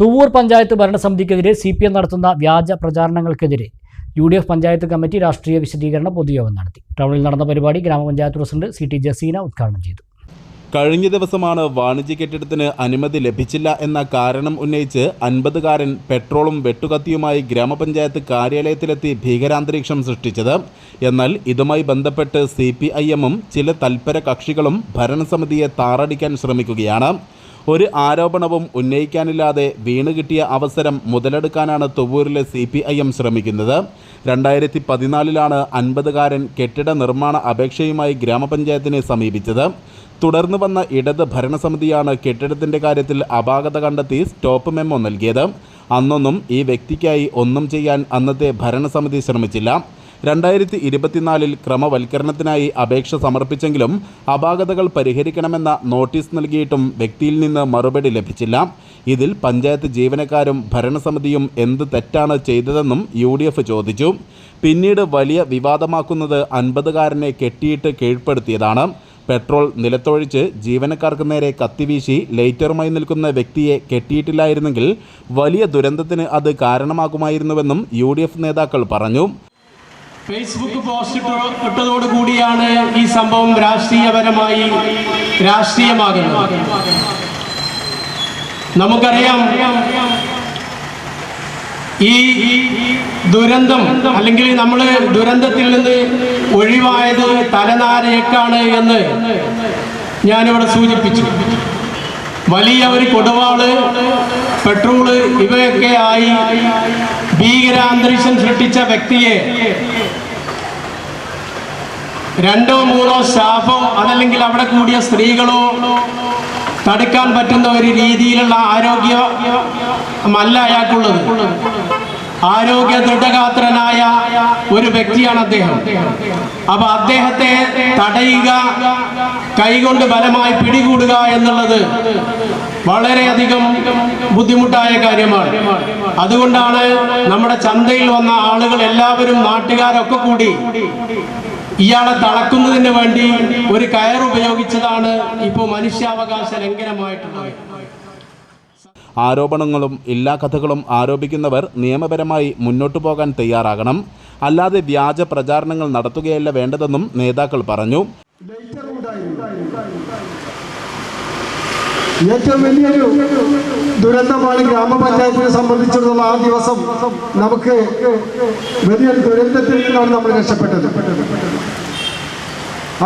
തുവൂർ പഞ്ചായത്ത് ഭരണസമിതിക്കെതിരെ C P M നടത്തുന്ന വ്യാജ പ്രചാരണങ്ങൾക്കെതിരെ U D F panchayat committee രാഷ്ട്രീയ വിശദീകരണ പൊതുയോഗം നടത്തി. ടൗണിൽ നടന്ന പരിപാടി ഗ്രാമപഞ്ചായത്ത് പ്രസിഡന്റ് സി ടി ജസീന ഉദ്ഘാടനം ചെയ്തു. കഴിഞ്ഞ ദിവസമാണ് വാണിജ്യ കെട്ടിടത്തിന് അനുമതി ലഭിച്ചില്ല എന്ന കാരണം ഉന്നയിച്ച് അൻപതുകാരൻ പെട്രോളും വെട്ടുകത്തിയുമായി ഗ്രാമപഞ്ചായത്ത് കാര്യാലയത്തിലെത്തി ഭീകരാന്തരീക്ഷം സൃഷ്ടിച്ചത്. എന്നാൽ ഇതുമായി ബന്ധപ്പെട്ട് സി പി ഐ എമ്മും ചില തൽപര കക്ഷികളും ഭരണസമിതിയെ താറടിക്കാൻ ശ്രമിക്കുകയാണ്. ഒരു ആരോപണവും ഉന്നയിക്കാനില്ലാതെ വീണ് കിട്ടിയ അവസരം മുതലെടുക്കാനാണ് തുവൂരിലെ സി പി ഐ എം ശ്രമിക്കുന്നത്. രണ്ടായിരത്തി പതിനാലിലാണ് അൻപതുകാരൻ കെട്ടിട നിർമ്മാണ അപേക്ഷയുമായി ഗ്രാമപഞ്ചായത്തിനെ സമീപിച്ചത്. തുടർന്ന് വന്ന ഇടത് ഭരണസമിതിയാണ് കെട്ടിടത്തിന്റെ കാര്യത്തിൽ അപാകത കണ്ടെത്തി സ്റ്റോപ്പ് മെമ്മോ നൽകിയത്. അന്നൊന്നും ഈ വ്യക്തിക്കായി ഒന്നും ചെയ്യാൻ അന്നത്തെ ഭരണസമിതി ശ്രമിച്ചില്ല. രണ്ടായിരത്തി ഇരുപത്തിനാലിൽ ക്രമവൽക്കരണത്തിനായി അപേക്ഷ സമർപ്പിച്ചെങ്കിലും അപാകതകൾ പരിഹരിക്കണമെന്ന നോട്ടീസ് നൽകിയിട്ടും വ്യക്തിയിൽ നിന്ന് മറുപടി ലഭിച്ചില്ല. ഇതിൽ പഞ്ചായത്ത് ജീവനക്കാരും ഭരണസമിതിയും എന്ത് തെറ്റാണ് ചെയ്തതെന്നും യു ചോദിച്ചു. പിന്നീട് വലിയ വിവാദമാക്കുന്നത് അൻപതുകാരനെ കെട്ടിയിട്ട് കീഴ്പ്പെടുത്തിയതാണ്. പെട്രോൾ നിലത്തൊഴിച്ച് ജീവനക്കാർക്ക് നേരെ കത്തിവീശി ലൈറ്ററുമായി നിൽക്കുന്ന വ്യക്തിയെ കെട്ടിയിട്ടില്ലായിരുന്നെങ്കിൽ വലിയ ദുരന്തത്തിന് അത് കാരണമാകുമായിരുന്നുവെന്നും യു നേതാക്കൾ പറഞ്ഞു. ഫേസ്ബുക്ക് പോസ്റ്റ് ഇട്ട- ഇട്ടതോട് കൂടിയാണ് ഈ സംഭവം രാഷ്ട്രീയപരമായി രാഷ്ട്രീയമാകുന്നത്. നമുക്കറിയാം ഈ ദുരന്തം അല്ലെങ്കിൽ നമ്മൾ ദുരന്തത്തിൽ നിന്ന് ഒഴിവായത് തലനാരയേക്കാണ് എന്ന് ഞാനിവിടെ സൂചിപ്പിച്ചു. വലിയ ഒരു കൊടുവാൾ പെട്രോൾ ഇവയൊക്കെ ആയി ഭീകരാന്തരീക്ഷം സൃഷ്ടിച്ച വ്യക്തിയെ രണ്ടോ മൂന്നോ സ്റ്റാഫോ അതല്ലെങ്കിൽ അവിടെ കൂടിയ സ്ത്രീകളോ തടുക്കാൻ പറ്റുന്ന ഒരു രീതിയിലുള്ള ആരോഗ്യ അല്ല അയാൾക്കുള്ളത്. ആരോഗ്യ ദൃഢഗാത്രനായ ഒരു വ്യക്തിയാണ് അദ്ദേഹം. അപ്പൊ അദ്ദേഹത്തെ തടയുക കൈകൊണ്ട് ബലമായി പിടികൂടുക എന്നുള്ളത് വളരെയധികം ബുദ്ധിമുട്ടായ കാര്യമാണ്. അതുകൊണ്ടാണ് നമ്മുടെ ചന്തയിൽ വന്ന ആളുകൾ എല്ലാവരും നാട്ടുകാരൊക്കെ കൂടി ഇയാളെ തളക്കുന്നതിന് വേണ്ടി ഒരു കയർ ഉപയോഗിച്ചതാണ് ഇപ്പോൾ മനുഷ്യാവകാശ ലംഘനമായിട്ടുള്ളത്. ആരോപണങ്ങളും എല്ലാ കഥകളും ആരോപിക്കുന്നവർ നിയമപരമായി മുന്നോട്ടു പോകാൻ തയ്യാറാകണം. അല്ലാതെ വ്യാജ പ്രചാരണങ്ങൾ നടത്തുകയല്ല വേണ്ടതെന്നും നേതാക്കൾ പറഞ്ഞു. ഏറ്റവും വലിയൊരു ദുരന്തമാണ് ഗ്രാമപഞ്ചായത്തിനെ സംബന്ധിച്ചിടത്തോളം ആ ദിവസം നമുക്ക് വലിയൊരു ദുരന്തത്തിൽ നിന്നാണ് നമ്മൾ രക്ഷപ്പെട്ടത്.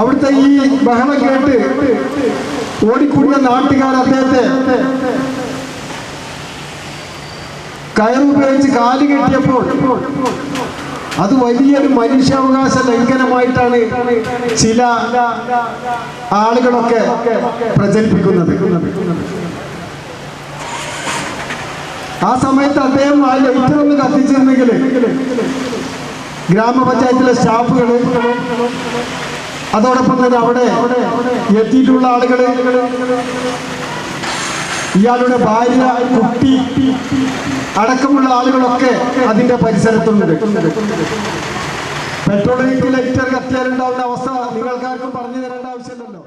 അവിടുത്തെ ഈ ബഹളം കേട്ട് ഓടിക്കൂടിയ നാട്ടുകാർ അദ്ദേഹത്തെ കയറുപയോഗിച്ച് കാൽ കെട്ടിയപ്പോൾ അത് വലിയൊരു മനുഷ്യാവകാശ ലംഘനമായിട്ടാണ് ചില ആളുകളൊക്കെ പ്രചരിപ്പിക്കുന്നത്. ആ സമയത്ത് അദ്ദേഹം ആ ലൈറ്റർ ഒന്ന് കത്തിച്ചിരുന്നെങ്കിൽ ഗ്രാമപഞ്ചായത്തിലെ സ്റ്റാഫുകൾ അതോടൊപ്പം തന്നെ അവിടെ എത്തിയിട്ടുള്ള ആളുകൾ ഇയാളുടെ ഭാര്യ കുട്ടി അടക്കമുള്ള ആളുകളൊക്കെ അതിന്റെ പരിസരത്തുണ്ട്. പെട്രോൾ ലൈറ്റർ കത്തിയാലുണ്ടാവുന്ന അവസ്ഥ നിങ്ങൾക്കാർക്കും പറഞ്ഞു തരേണ്ട ആവശ്യമില്ലല്ലോ.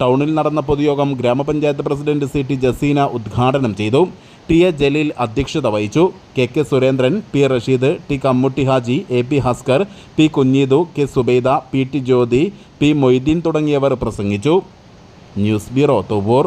ടൗണിൽ നടന്ന പൊതുയോഗം ഗ്രാമപഞ്ചായത്ത് പ്രസിഡന്റ് സി ടി ജസീന ഉദ്ഘാടനം ചെയ്തു. ടി എ ജലീൽ അധ്യക്ഷത വഹിച്ചു. K K Surendran P Rasheed T Kammutty Haji A P Haskar P Kunheethu K Subaida P T Jyothi P Moideen തുടങ്ങിയവർ പ്രസംഗിച്ചു. News bureau Thuvur